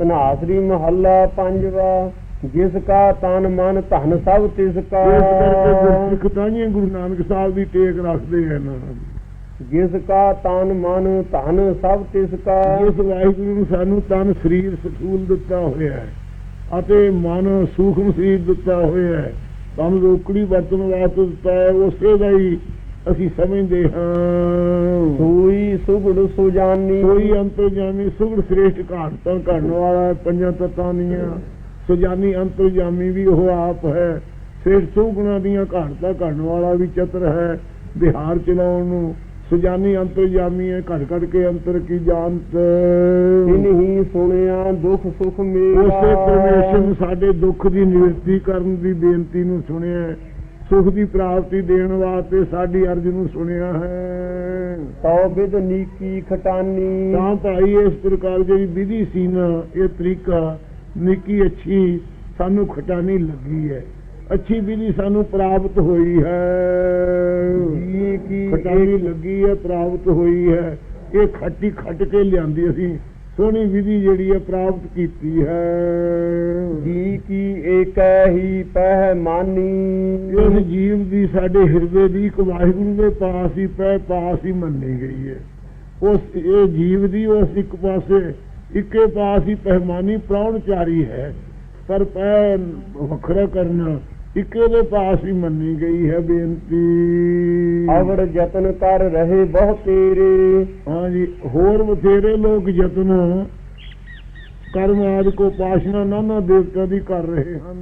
ਧਨਾਸਰੀ ਮਹੱਲਾ ਪੰਜਵਾ ਜਿਸ ਕਾ ਤਨ ਮਨ ਧਨ ਸਭ ਤਿਸ ਕਾ। ਇਸ ਕਰਕੇ ਗੁਰਸਿੱਖ ਤਾਂ ਹੀ ਗੁਰੂ ਨਾਨਕ ਸਾਹਿਬ ਦੀ ਟੇਕ ਰੱਖਦੇ ਹਨ ਜਿਸ ਕਾ ਤਨ ਮਨ ਧਨ ਸਭ ਤਿਸ ਕਾ। ਜਿਸ ਵਾਹਿਗੁਰੂ ਨੂੰ ਸਾਨੂੰ ਤਨ ਸਰੀਰ ਸਥੂਲ ਦਿੱਤਾ ਹੋਇਆ ਹੈ ਅਤੇ ਮਨ ਸੂਖਮ ਸਰੀਰ ਦਿੱਤਾ ਹੋਇਆ ਹੈ। ਸਾਨੂੰ ਰੋਕੜੀ ਵਰਤਨ ਵਾਸਤੇ ਦਿੱਤਾ ਹੈ ਉਸੇ ਦਾ ਹੀ ਅਸੀਂ ਸਮਝਦੇ ਹਾਂ। ਸੂਈ ਸੁਗੜ ਸੁਜਾਨੀ। ਕੋਈ ਅੰਤਰਜਾਮੀ ਸੁਗੜ ਸ੍ਰੇਸ਼ਟ ਘਾਟਾਂ ਘੜਨ ਵਾਲਾ ਹੈ, ਪੰਜਾਂ ਤਤਾਂ ਦੀਆਂ। ਸੁਜਾਨੀ ਅੰਤਰਜਾਮੀ ਵੀ ਉਹ ਆਪ ਹੈ। ਸ੍ਰੇਸ਼ਟ ਸੁਗੁਣਾਂ ਦੀਆਂ ਘਾਟਾਂ ਘੜਨ ਵਾਲਾ ਵੀ ਚਤਰ ਹੈ ਬਿਹਾਰ ਚਲਾਉਣ ਨੂੰ। ਸੁਜਾਨੀ ਅੰਤਰਜਾਮੀ ਹੈ ਘੜ ਘੜ ਕੇ ਅੰਤਰ ਕੀ ਜਾਣਤ? ਤਿਨ ਹੀ ਸੁਣਿਆ ਦੁਖ ਸੁਖ ਮੇਰਾ। ਉਸੇ ਪਰਮੇਸ਼ਰ ਨੂੰ ਸਾਡੇ ਦੁੱਖ ਦੀ ਨਿਵਰਤੀ ਕਰਨ ਦੀ ਬੇਨਤੀ ਨੂੰ ਸੁਣਿਆ। ਸੁਖ ਦੀ ਪ੍ਰਾਪਤੀ ਦੇਣ ਵਾਸਤੇ ਸਾਡੀ ਅਰਜ਼ ਨੂੰ ਸੁਣਿਆ ਹੈ। ਤਉ ਬਿਦ ਨੀਕੀ ਖਟਾਨੀ। ਤਾਂ ਭਾਈ ਇਸ ਪ੍ਰਕਾਰ ਜਿਹੜੀ ਵਿਧੀ ਸੀ ਨਾ ਇਹ ਤਰੀਕਾ ਨਿੱਕੀ ਅੱਛੀ ਸਾਨੂੰ ਖਟਾਣੀ ਲੱਗੀ ਹੈ। ਅੱਛੀ ਵਿਧੀ ਸਾਨੂੰ ਪ੍ਰਾਪਤ ਹੋਈ ਹੈ। ਜੀ ਕੀ ਖਟਾਣੀ ਲੱਗੀ ਹੈ ਪ੍ਰਾਪਤ ਹੋਈ ਹੈ। ਇਹ ਖੱਟੀ ਖੱਟ ਕੇ ਲਿਆਂਦੀ ਅਸੀਂ। ਸੋਹਣੀ ਵਿਧੀ ਜਿਹੜੀ ਹੈ ਪ੍ਰਾਪਤ ਕੀਤੀ ਹੈ। ਜੀ ਕੀ ਏਕੈ ਹੀ ਪਹਿ ਮਾਨੀ। ਇਸ ਜੀਵ ਦੀ ਸਾਡੇ ਹਿਰਦੇ ਦੀ ਇੱਕ ਵਾਹਿਗੁਰੂ ਦੇ ਪਾਸ ਹੀ ਪੈ ਪਾਸ ਹੀ ਮੰਨੀ ਗਈ ਹੈ। ਉਸ ਇਹ ਜੀਵ ਦੀ ਉਸ ਇੱਕ ਪਾਸੇ ਇੱਕੇ ਪਾਸ ਹੀ ਪਹਿਮਾਨੀ ਪ੍ਰਾਹੁਣਚਾਰੀ ਹੈ। ਪਰ ਪੈ ਵੱਖਰਾ ਕਰਨਾ ਇੱਕੇ ਦੇ ਪਾਸ ਹੀ ਮੰਨੀ ਗਈ ਹੈ ਬੇਨਤੀ। ਅਵਰ ਯਤਨ ਕਰ ਰਹੇ ਬਹੁ ਤੇਰੇ। ਹਾਂਜੀ ਹੋਰ ਬਥੇਰੇ ਲੋਕ ਯਤਨ ਕਰਮ ਆਦਿ ਕੋ ਪਾਸ਼ਨਾ ਨਾਨਾ ਦੇਵਤਾ ਦੀ ਕਰ ਰਹੇ ਹਨ।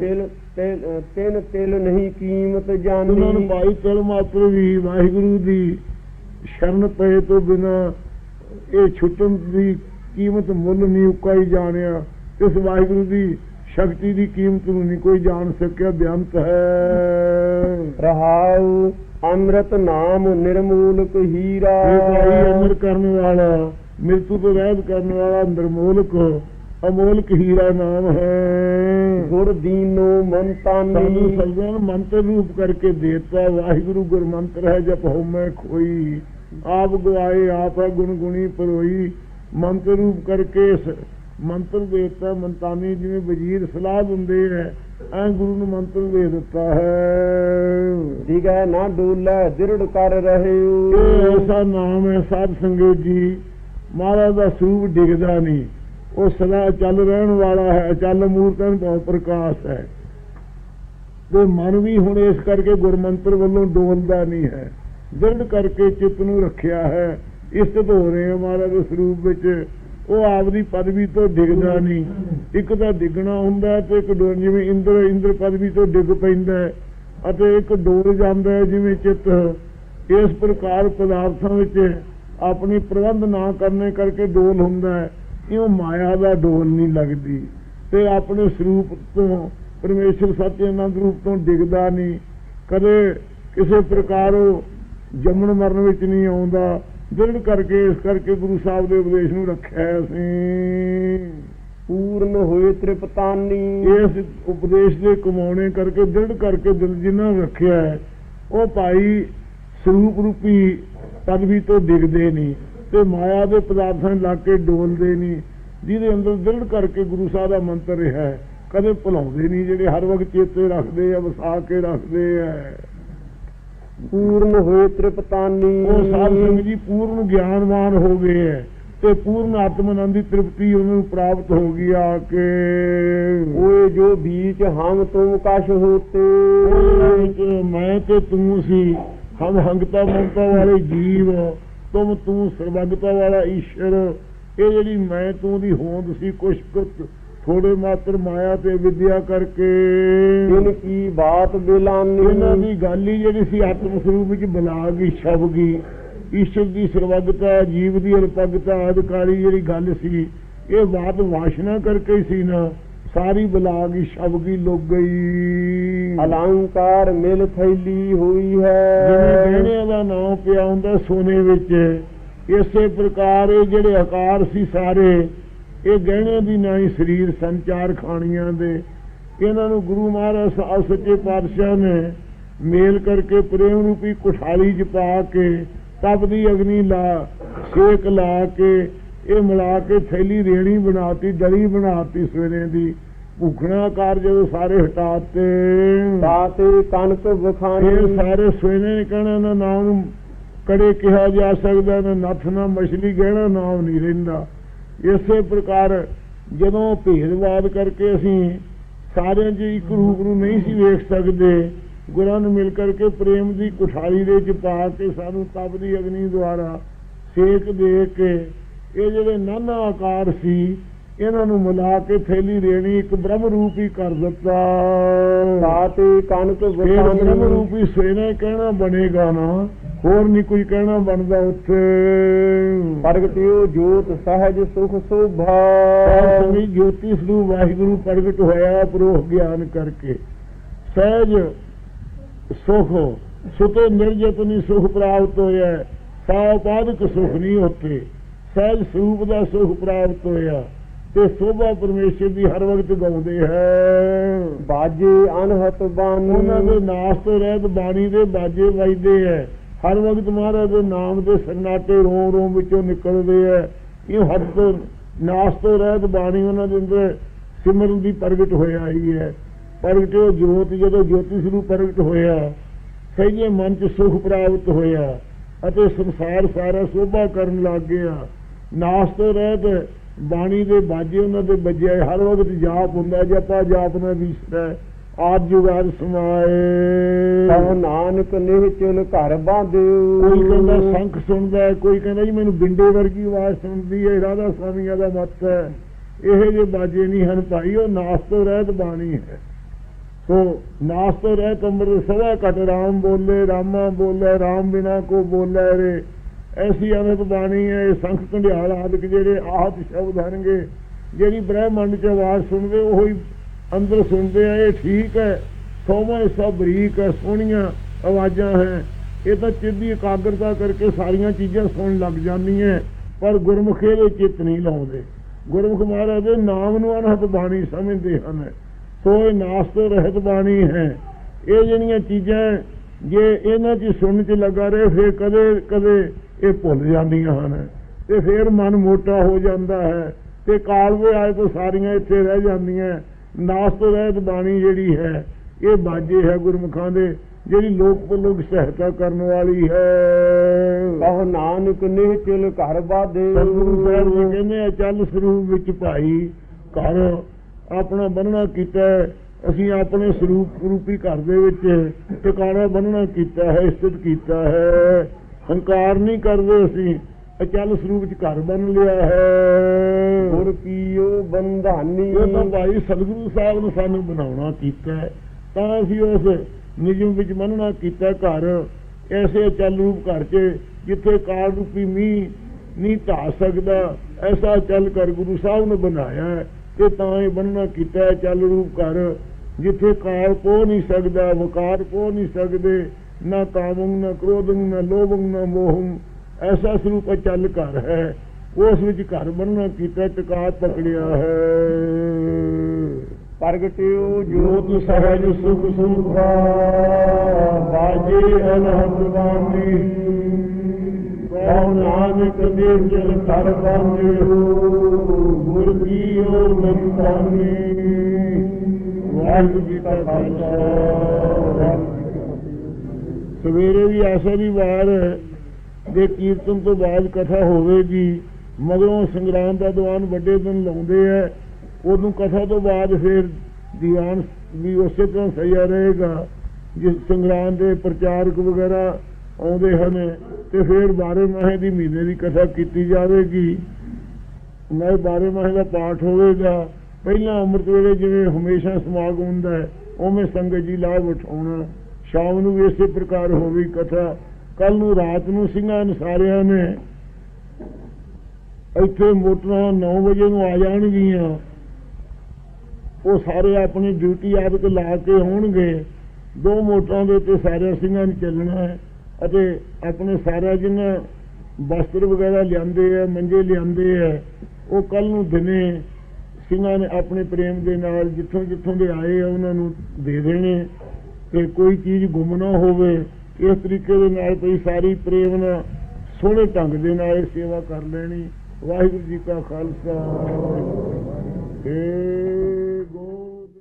ਤਿਲ ਤਿਲ ਤਿਲ ਨਹੀਂ ਕੀਮਤ ਉਹਨਾਂ ਨੂੰ ਜਾਣੀ ਭਾਈ ਤਲ ਮਾਤਰ ਵੀ ਵਾਹਿਗੁਰੂ ਦੀ ਸ਼ਰਨ ਪਏ ਤੋਂ ਬਿਨਾ ਇਹ ਛੁੱਟਣ ਦੀ ਕੀਮਤ ਮੁੱਲ ਨਹੀਂ ਉਕਾਈ ਜਾਣਿਆ। ਇਸ ਵਾਹਿਗੁਰੂ ਦੀ ਸ਼ਕਤੀ ਦੀ ਕੀਮਤ ਨੂੰ ਨਹੀਂ ਕੋਈ ਜਾਣ ਸਕਿਆ ਬੇਅੰਤ ਹੈ। ਰਹਾਉ ਅੰਮ੍ਰਿਤ ਨਾਮ ਨਿਰਮੂਲਕ ਹੀਰਾ। ਇਹ ਅਮਰ ਕਰਨ ਵਾਲਾ ਮ੍ਰਿਤੂ ਤੋਂ ਰਹਿਤ ਕਰਨ ਵਾਲਾ ਨਿਰਮੋਲਕ ਅਮੋਲਕ ਹੀਰਾ ਨਾਮ ਹੈ। ਗੁਰ ਦੀਨੋ ਸਾਨੂੰ ਮੰਤਾਨੀ ਸਜਣ ਮੰਤਰ ਰੂਪ ਕਰਕੇ ਦੇਤਾ। ਵਾਹਿਗੁਰੂ ਗੁਰ ਮੰਤਰ ਹੈ ਜਪ ਹੋਮੈ ਖੋਈ। ਆਪ ਗਵਾਏ ਆਪ ਹੈ ਗੁਣ ਗੁਣੀ ਪਰੋਈ। ਮੰਤਰ ਰੂਪ ਕਰਕੇ ਮੰਤਰ ਦੇਤਾ ਮੰਤਾਨੀ ਜਿਵੇਂ ਵਜ਼ੀਰ ਸਲਾਹ ਦਿੰਦੇ ਹੈ ਐ ਗੁਰੂ ਨੂੰ ਮੰਤਰ ਦੇ ਦਿੱਤਾ ਹੈ। ਦਿਗੈ ਨਾ ਡੋਲੇ ਦਿਰੜ ਕਰ ਰਹਿਓ। ਐਸਾ ਨਾਮ ਹੈ ਸਾਧ ਸੰਗਤ ਜੀ ਮਹਾਰਾਜ ਦਾ ਸਰੂਪ ਡਿੱਗਦਾ ਨਹੀਂ। ਉਹ ਸਦਾ ਚੱਲ ਰਹਿਣ ਵਾਲਾ ਹੈ ਚੱਲ ਮੂਰਤਨ ਤੋਂ ਪ੍ਰਕਾਸ਼ ਹੈ। ਤੇ ਮਨ ਵੀ ਹੁਣ ਇਸ ਕਰਕੇ ਗੁਰਮੰਤਰ ਵੱਲੋਂ ਡੋਲਦਾ ਨਹੀਂ ਹੈ। ਦ੍ਰਿੜ ਕਰਕੇ ਚਿੱਤ ਨੂੰ ਰੱਖਿਆ ਹੈ। ਇਸਤ ਹੋ ਰਹੇ ਹਾਂ ਮਹਾਰਾਜ ਦੇ ਸਰੂਪ ਵਿੱਚ। ਉਹ ਆਪਦੀ ਪਦਵੀ ਤੋਂ ਡਿੱਗਦਾ ਨਹੀਂ। ਇੱਕ ਤਾਂ ਡਿੱਗਣਾ ਹੁੰਦਾ ਤੇ ਇੱਕ ਡੋਲ ਜਿਵੇਂ ਇੰਦਰ ਇੰਦਰ ਪਦਵੀ ਤੋਂ ਡਿੱਗ ਪੈਂਦਾ ਅਤੇ ਇੱਕ ਡੋਲ ਜਾਂਦਾ ਜਿਵੇਂ ਚਿੱਤ। ਇਸ ਪ੍ਰਕਾਰ ਪਦਾਰਥਾਂ ਵਿੱਚ ਆਪਣੀ ਪ੍ਰਬੰਧ ਨਾ ਕਰਨੇ ਕਰਕੇ ਡੋਲ ਹੁੰਦਾ ਹੈ। ਇਉਂ ਮਾਇਆ ਦਾ ਡੋਲ ਨਹੀਂ ਲੱਗਦੀ ਤੇ ਆਪਣੇ ਸਰੂਪ ਤੋਂ ਪਰਮੇਸ਼ਰ ਸੱਚੇ ਆਨੰਦ ਰੂਪ ਤੋਂ ਡਿੱਗਦਾ ਨਹੀਂ। ਕਦੇ ਕਿਸੇ ਪ੍ਰਕਾਰ ਉਹ ਜੰਮਣ ਮਰਨ ਵਿੱਚ ਨਹੀਂ ਆਉਂਦਾ। ਦ੍ਰਿੜ ਕਰਕੇ ਇਸ ਕਰਕੇ ਗੁਰੂ ਸਾਹਿਬ ਦੇ ਉਪਦੇਸ਼ ਨੂੰ ਰੱਖਿਆ ਅਸੀਂ। ਪੂਰਨ ਹੋਏ ਤ੍ਰਿਪਤਾਨੀ। ਇਸ ਉਪਦੇਸ਼ ਦੇ ਕਮਾਉਣੇ ਕਰਕੇ ਦ੍ਰਿੜ ਕਰਕੇ ਦਿਲ ਜਿਨ੍ਹਾਂ ਰੱਖਿਆ ਹੈ ਉਹ ਭਾਈ ਸਰੂਪ ਰੂਪੀ ਪਦਵੀ ਤੋਂ ਡਿੱਗਦੇ ਨਹੀਂ ਤੇ ਮਾਇਆ ਦੇ ਪਦਾਰਥਾਂ ਲੱਗ ਕੇ ਡੋਲਦੇ ਨਹੀਂ ਜਿਹਦੇ ਅੰਦਰ ਦ੍ਰਿੜ ਕਰਕੇ ਗੁਰੂ ਸਾਹਿਬ ਦਾ ਮੰਤਰ ਰਿਹਾ ਹੈ ਕਦੇ ਭੁਲਾਉਂਦੇ ਨਹੀਂ ਜਿਹੜੇ ਹਰ ਵਕਤ ਚੇਤੇ ਰੱਖਦੇ ਆ ਵਸਾ ਕੇ ਰੱਖਦੇ ਆ। ਪੂਰਨ ਹੋਏ ਤ੍ਰਿਪਤਾਨੀ। ਉਹ ਸਾਧ ਸੰਗਤ ਜੀ ਪੂਰਨ ਗਿਆਨਵਾਨ ਹੋ ਗਏ ਹੈ ਤੇ ਪੂਰਨ ਆਤਮ ਆਨੰਦ ਦੀ ਤ੍ਰਿਪਤੀ ਉਹਨਾਂ ਨੂੰ ਪ੍ਰਾਪਤ ਹੋ ਗਈ ਆ ਕੇ। ਓਏ ਜੋ ਬੀਚ ਹਮ ਤੁਮ ਕਛ ਹੋਤੇ। ਮੈਂ ਤੇ ਤੂੰ ਸੀ ਹਮ ਹੰਗਤਾ ਮਮਤਾ ਵਾਲੇ ਜੀਵ ਤੁਮ ਤੂੰ ਸਰਬੱਗਤਾ ਵਾਲਾ ਈਸ਼ਰ। ਇਹ ਜਿਹੜੀ ਮੈਂ ਤੂੰ ਦੀ ਹੋਂਦ ਸੀ ਕੁਛ ਥੋੜੇ ਮਾਤਰ ਮਾਇਆ ਤੇ ਵਿਦਿਆ ਕਰਕੇ ਜਿਨ ਕੀ ਬਾਤ ਬਿਲਾਨੀ ਇਹਨਾਂ ਦੀ ਗੱਲ ਹੀ ਜਿਹੜੀ ਸੀ ਆਤਮ ਸਰੂਪ ਵਿੱਚ ਬਲਾ ਗਈ ਛਪ ਗਈ। ਈਸ਼ਵਰ ਦੀ ਸਰਵਗਤਾ ਜੀਵ ਦੀ ਅਲਪਗਤਾ ਅਧਿਕਾਰੀ ਜਿਹੜੀ ਗੱਲ ਸੀ ਇਹ ਬਾਤ ਵਾਸ਼ਨਾ ਕਰਕੇ ਹੀ ਸੀ ਨਾ ਸਾਰੀ ਬਲਾ ਗਈ ਛਪ ਗਈ ਲੁੱਕ ਗਈ। ਅਲੰਕਾਰ ਮਿਲ ਥੈਲੀ ਹੋਈ ਜਿਵੇਂ ਹੈ ਗਹਿਣਿਆਂ ਦਾ ਨਾਮ ਪਿਆ ਹੁੰਦਾ ਸੋਨੇ ਵਿੱਚ ਇਸੇ ਪ੍ਰਕਾਰ ਇਹ ਜਿਹੜੇ ਆਕਾਰ ਸੀ ਸਾਰੇ ਇਹ ਗਹਿਣਿਆਂ ਦੀ ਨਹੀਂ ਸਰੀਰ ਸੰਚਾਰ ਖਾਣੀਆਂ ਦੇ। ਇਹਨਾਂ ਨੂੰ ਗੁਰੂ ਮਹਾਰਾਜ ਸਾਹਿਬ ਸੱਚੇ ਪਾਤਸ਼ਾਹ ਨੇ ਮੇਲ ਕਰਕੇ ਪ੍ਰੇਮ ਰੂਪੀ ਕੁਠਾਲੀ ਚ ਪਾ ਕੇ ਤਪ ਦੀ ਅਗਨੀ ਲਾ ਸੇਕ ਲਾ ਕੇ ਇਹ ਮਿਲਾ ਕੇ ਥੈਲੀ ਰੇਣੀ ਬਣਾਤੀ ਡਲੀ ਬਣਾਤੀ ਸਵੇਰੇ ਦੀ। ਭੁਖਣਾ ਆਕਾਰ ਜਦੋਂ ਸਾਰੇ ਹਟਾਤੇ। ਕਨਕ ਫਿਰ ਵਖਾਣੀ ਸਾਰੇ ਸਵੇਰੇ ਨੇ ਕਹਿਣਾ ਨਾ ਨਾਮ ਨੂੰ ਕੜੇ ਕਿਹਾ ਜਾ ਸਕਦਾ ਨਾ ਨੱਥ ਨਾ ਮਛਲੀ ਕਹਿਣਾ ਨਾਮ ਨਹੀਂ ਰਹਿੰਦਾ। ਇਸੇ ਪ੍ਰਕਾਰ ਜਦੋਂ ਭੇਦਵਾਦ ਕਰਕੇ ਅਸੀਂ ਸਾਰਿਆਂ 'ਚ ਇੱਕ ਰੂਪ ਨੂੰ ਨਹੀਂ ਸੀ ਵੇਖ ਸਕਦੇ, ਗੁਰਾਂ ਨੂੰ ਮਿਲ ਕਰਕੇ ਪ੍ਰੇਮ ਦੀ ਕੁਠਾਲੀ ਦੇ ਵਿੱਚ ਪਾ ਕੇ ਸਾਨੂੰ ਤਪ ਦੀ ਅਗਨੀ ਦੁਆਰਾ ਸੇਕ ਦੇ ਕੇ ਇਹ ਜਿਹੜੇ ਨਾਨਾ ਆਕਾਰ ਸੀ ਇਹਨਾਂ ਨੂੰ ਮਿਲਾ ਕੇ ਥੈਲੀ ਰੇਣੀ ਇੱਕ ਬ੍ਰਹਮ ਰੂਪ ਹੀ ਕਰ ਦਿੱਤਾ। ਤਾਤੇ ਕਨਕ ਫਿਰ ਬ੍ਰਹਮ ਰੂਪੀ ਸਵੇਨਾ ਕਹਿਣਾ ਬਣੇਗਾ ਨਾ। ਹੋਰ ਨਹੀਂ ਕੋਈ ਕਹਿਣਾ ਬਣਦਾ ਉੱਥੇ। ਪ੍ਰਗਟਿਓ ਜੋਤ ਸਹਿਜ ਸੁਖ ਸੋਭਾ। ਸਮੀ ਜੋਤੀ ਸਰੂਪ ਵਾਹਿਗੁਰੂ ਪ੍ਰਗਟ ਹੋਇਆ ਪ੍ਰੋਹ ਗਿਆਨ ਕਰਕੇ। ਸਹਿਜ ਸੁਖ ਸੁਤੇ ਨਿਰਜਤਨੀ ਸੁਖ ਪ੍ਰਾਪਤ ਹੋਇਆ। ਸਾਉਪਾਦਿਕ ਸੁਖ ਨਹੀਂ ਹੁੰਦੇ ਸਹਿਜ ਸਰੂਪ ਦਾ ਸੁਖ ਪ੍ਰਾਪਤ ਹੋਇਆ। ਤੇ ਸੋਭਾ ਪਰਮੇਸ਼ਰ ਦੀ ਹਰ ਵਕਤ ਗਾਉਂਦੇ ਹੈ ਬਾਜੇ ਅਨਹਤ ਬਾਣੀ। ਉਹਨਾਂ ਦੇ ਨਾਸ ਤੋਂ ਰਹਿਤ ਬਾਣੀ ਦੇ ਬਾਜੇ ਵੱਜਦੇ ਐ। ਹਰ ਵਕਤ ਮਹਾਰਾਜ ਦੇ ਨਾਮ ਦੇ ਸੰਨਾਟੇ ਰੋਮ ਰੋਮ ਵਿੱਚੋਂ ਨਿਕਲਦੇ ਐ। ਇਹ ਹੱਦ ਤੋਂ ਨਾਸ ਤੋਂ ਰਹਿਤ ਬਾਣੀ ਉਹਨਾਂ ਦੇ ਅੰਦਰ ਸਿਮਰਨ ਦੀ ਪ੍ਰਗਟ ਹੋਇਆ ਹੀ ਹੈ ਪ੍ਰਗਟਿਓ ਜੋਤ ਜਦੋਂ ਜੋਤੀ ਸਰੂਪ ਪ੍ਰਗਟ ਹੋਇਆ ਸਹਿਜੇ ਮਨ ਚ ਸੁਖ ਪ੍ਰਾਪਤ ਹੋਇਆ ਅਤੇ ਸੰਸਾਰ ਸਾਰਾ ਸੋਭਾ ਕਰਨ ਲੱਗ ਗਿਆ। ਨਾਸ ਤੋਂ ਰਹਿਤ ਬਾਣੀ ਦੇ ਬਾਜੇ ਉਹਨਾਂ ਦੇ ਵੱਜਿਆ ਹਰ ਵਕਤ ਜਾਪ ਹੁੰਦਾ ਜਪਾ ਜਾਪ ਨਾ ਵਿਸਰੈ ਆਦ ਜੁਗਾਦ ਸਮਾਏ ਸਭ ਨਾਨਕ ਨਿਹ ਚੁਨ ਘਰ ਬਾਂਧਿਓ। ਕੋਈ ਕਹਿੰਦਾ ਸ਼ੰਖ ਸੁਣਦਾ ਕੋਈ ਕਹਿੰਦਾ ਜੀ ਮੈਨੂੰ ਬਿੰਡੇ ਵਰਗੀ ਆਵਾਜ਼ ਸੁਣਦੀ ਹੈ ਰਾਧਾ ਸਵਾਮੀਆਂ ਦਾ ਮਤ ਹੈ। ਇਹ ਜੇ ਬਾਜੇ ਨਹੀਂ ਹਨ ਭਾਈ ਉਹ ਨਾਸ ਤੋਂ ਰਹਿਤ ਬਾਣੀ ਹੈ। ਸੋ ਨਾਸ ਤੋਂ ਰਹਿਤ ਅੰਮ੍ਰਿਤ ਸਦਾ ਘਟ ਰਾਮ ਬੋਲੇ ਰਾਮਾ ਬੋਲੇ ਰਾਮ ਬਿਨਾ ਕੋ ਬੋਲੇ ਰੇ ਐਸੀ ਅਨੰਤ ਬਾਣੀ ਹੈ, ਇਹ ਸੰਖ ਕੰਡਿਆਲ ਆਦਿਕ ਜਿਹੜੇ ਆਹਤ ਸ਼ਬਦ ਹਨਗੇ, ਜਿਹੜੀ ਬ੍ਰਹਿਮੰਡ ਚ ਆਵਾਜ਼ ਸੁਣਦੇ, ਉਹ ਹੀ ਅੰਦਰ ਸੁਣਦੇ ਆ, ਇਹ ਠੀਕ ਹੈ। ਸੋਮਾ ਸਭ ਬਰੀਕ ਹੈ, ਸੋਹਣੀਆਂ ਆਵਾਜ਼ਾਂ ਹੈ। ਇਹ ਤਾਂ ਚਿੱਤ ਦੀ ਇਕਾਗਰਤਾ ਕਰਕੇ ਸਾਰੀਆਂ ਚੀਜ਼ਾਂ ਸੁਣਨ ਲੱਗ ਜਾਂਦੀਆਂ, ਪਰ ਗੁਰਮੁਖੇ ਦੇ ਚਿੱਤ ਨਹੀਂ ਲਾਉਂਦੇ। ਗੁਰਮੁਖ ਮਹਾਰਾਜ ਦੇ ਨਾਮ ਨੂੰ ਅਨਹਤ ਬਾਣੀ ਸਮਝਦੇ ਹਨ। ਸੋ ਇਹ ਨਾਸ ਰਹਿਤ ਬਾਣੀ ਹੈ। ਇਹ ਜਿਹੜੀਆਂ ਚੀਜ਼ਾਂ ਜੇ ਇਹਨਾਂ 'ਚ ਸੁਣਨ 'ਚ ਲੱਗਾ ਰਹੇ ਫਿਰ ਕਦੇ ਕਦੇ ਇਹ ਭੁੱਲ ਜਾਂਦੀਆਂ ਹਨ। ਤੇ ਫਿਰ ਮਨ ਮੋਟਾ ਹੋ ਜਾਂਦਾ ਹੈ ਤੇ ਕਾਲਵੇ ਆਏ ਤੋਂ ਸਾਰੀਆਂ ਇੱਥੇ ਰਹਿ ਜਾਂਦੀਆਂ। ਨਾਸ ਤੋਂ ਰਹਿਤ ਬਾਣੀ ਜਿਹੜੀ ਹੈ ਇਹ ਬਾਜੇ ਹੈ ਗੁਰਮੁਖਾਂ ਦੇ ਜਿਹੜੀ ਲੋਕ ਪਲੋਕ ਸਹਾਇਤਾ ਕਰਨ ਵਾਲੀ ਹੈ। ਸਭ ਨਾਨਕ ਨਿਹ ਚੁਨ ਘਰ ਬਾਂਧਿਓ ਸਤਿਗੁਰੂ ਸਾਹਿਬ ਜੀ ਕਹਿੰਦੇ ਆ ਚੱਲ ਸਰੂਪ ਵਿੱਚ ਭਾਈ ਘਰ ਆਪਣਾ ਬੰਨਣਾ ਕੀਤਾ। ਅਸੀਂ ਆਪਣੇ ਸਰੂਪ ਰੂਪੀ ਘਰ ਦੇ ਵਿੱਚ ਟਿਕਾਣਾ ਬੰਨਣਾ ਕੀਤਾ ਹੈ ਸਥਿਤ ਕੀਤਾ ਹੈ। ਹੰਕਾਰ ਨਹੀਂ ਕਰਦੇ ਅਸੀਂ ਅਚਲ ਸਰੂਪ ਵਿੱਚ ਘਰ ਬੰਨ ਲਿਆ ਹੈ। ਗੁਰ ਕੀਓ ਬੰਧਾਨੀ? ਇਹ ਤਾਂ ਭਾਈ ਸਤਿਗੁਰੂ ਸਾਹਿਬ ਨੇ ਸਾਨੂੰ ਬਣਾਉਣਾ ਕੀਤਾ। ਤਾਂ ਅਸੀਂ ਉਸ ਨਿਯਮ ਵਿੱਚ ਮੰਨਣਾ ਕੀਤਾ ਘਰ ਐਸੇ ਚੱਲ ਰੂਪ ਘਰ 'ਚ ਜਿੱਥੇ ਕਾਲ ਰੂਪੀ ਮੀਂਹ ਨਹੀਂ ਢਾ ਸਕਦਾ ਐਸਾ ਚੱਲ ਕਰ ਗੁਰੂ ਸਾਹਿਬ ਨੇ ਬਣਾਇਆ ਤੇ ਤਾਂ ਇਹ ਬੰਨਣਾ ਕੀਤਾ ਹੈ ਚੱਲ ਰੂਪ ਘਰ। ਜਿੱਥੇ ਕਾਲ ਪੋ ਨਹੀਂ ਸਕਦਾ ਵਕਾਰ ਪੋ ਨਹੀਂ ਸਕਦੇ ਨਾ ਕਾਮੰ ਨਾ ਕ੍ਰੋਧੰ ਨਾ ਲੋਭੰ ਨਾ ਮੋਹੰ ਐਸਾ ਸਰੂਪ ਚੱਲ ਘਰ ਹੈ। ਉਸ ਵਿੱਚ ਘਰ ਬੰਨਣਾ ਕੀਤਾ ਟਿਕਾ ਪਕੜਿਆ ਹੈ। ਪ੍ਰਗਟਿਓ ਜੋਤ ਸਹਿਜ ਸੁਖ ਸੁਖਾ ਬਾਜੇ ਅਨਹਦ ਬਾਣੀ। ਕਉ ਨਾਨਕ ਦੇ ਚਲ ਕਰ ਬਾਂਧਿਓ ਗੁਰ ਕੀਓ ਵਾਹਿਗੁਰੂ ਜੀ ਕਾ ਖਾਲਸਾ ਸਵੇਰੇ ਵੀ ਆਸਾ ਦੀ ਵਾਰ ਦੇ ਕੀਰਤਨ ਤੋਂ ਬਾਅਦ ਕਥਾ ਹੋਵੇਗੀ, ਮਗਰੋਂ ਸੰਗਰਾਮ ਦਾ ਦੀਵਾਨ ਵੱਡੇ ਦਿਨ ਲਾਉਂਦੇ ਐ ਉਦੋਂ ਕਥਾ ਤੋਂ ਬਾਅਦ ਫਿਰ ਦੀਵਾਨ ਵੀ ਉਸੇ ਤਰ੍ਹਾਂ ਸਹੀਆ ਰਹੇਗਾ, ਜਿਸ ਸੰਗਰਾਮ ਦੇ ਪ੍ਰਚਾਰਕ ਵਗੈਰਾ ਆਉਂਦੇ ਹਨ ਤੇ ਫਿਰ ਬਾਰੇ ਮਾਹੇ ਦੀ ਮਹੀਨੇ ਦੀ ਕਥਾ ਕੀਤੀ ਜਾਵੇਗੀ। ਮੈਂ ਬਾਰੇ ਮਾਹੇ ਦਾ ਪਾਠ ਹੋਵੇਗਾ ਪਹਿਲਾਂ ਅੰਮ੍ਰਿਤ ਵੇਲੇ ਜਿਵੇਂ ਹਮੇਸ਼ਾ ਸਮਾਗਮ ਹੁੰਦਾ ਹੈ, ਉਵੇਂ ਸੰਗਤ ਜੀ ਲਾਭ ਉਠਾਉਣਾ, ਸ਼ਾਮ ਨੂੰ ਵੀ ਇਸੇ ਪ੍ਰਕਾਰ ਹੋਵੇ ਕਥਾ ਕੱਲ ਨੂੰ ਰਾਤ ਨੂੰ ਸਿੰਘਾਂ ਅਨਸਾਰਿਆਂ ਨੇ ਇੱਥੇ ਮੋਟਰਾਂ 9 ਵਜੇ ਨੂੰ ਆ ਜਾਣਗੀਆਂ। ਉਹ ਸਾਰੇ ਆਪਣੀ ਡਿਊਟੀ ਆਪ ਤੇ ਲਾ ਕੇ ਹੋਣਗੇ। ਦੋ ਮੋਟਰਾਂ ਦੇ ਉੱਤੇ ਸਾਰੇ ਸਿੰਘਾਂ ਨੇ ਚੱਲਣਾ ਹੈ ਅਤੇ ਆਪਣੇ ਸਾਰਾ ਜਿਹਨਾਂ ਵਸਤਰ ਵਗੈਰਾ ਲਿਆਂਦੇ ਆ, ਮੰਜੇ ਲਿਆਂਦੇ ਆ, ਉਹ ਕੱਲ ਨੂੰ ਦਿਨੇ ਸਿੰਘਾਂ ਨੇ ਆਪਣੇ ਪ੍ਰੇਮ ਦੇ ਨਾਲ ਜਿੱਥੋਂ ਜਿੱਥੋਂ ਦੇ ਆਏ ਆ, ਉਹਨਾਂ ਨੂੰ ਦੇ ਦੇਣੇ। ਤੇ ਕੋਈ ਚੀਜ਼ ਗੁੰਮ ਨਾ ਹੋਵੇ। ਇਸ ਤਰੀਕੇ ਦੇ ਨਾਲ ਕੋਈ ਸਾਰੀ ਪ੍ਰੇਮ ਨਾਲ ਸੋਹਣੇ ਢੰਗ ਦੇ ਨਾਲ ਸੇਵਾ ਕਰ ਲੈਣੀ। ਵਾਹਿਗੁਰੂ ਜੀ ਕਾ ਖਾਲਸਾ। ਵਾਹਿਗੁਰੂ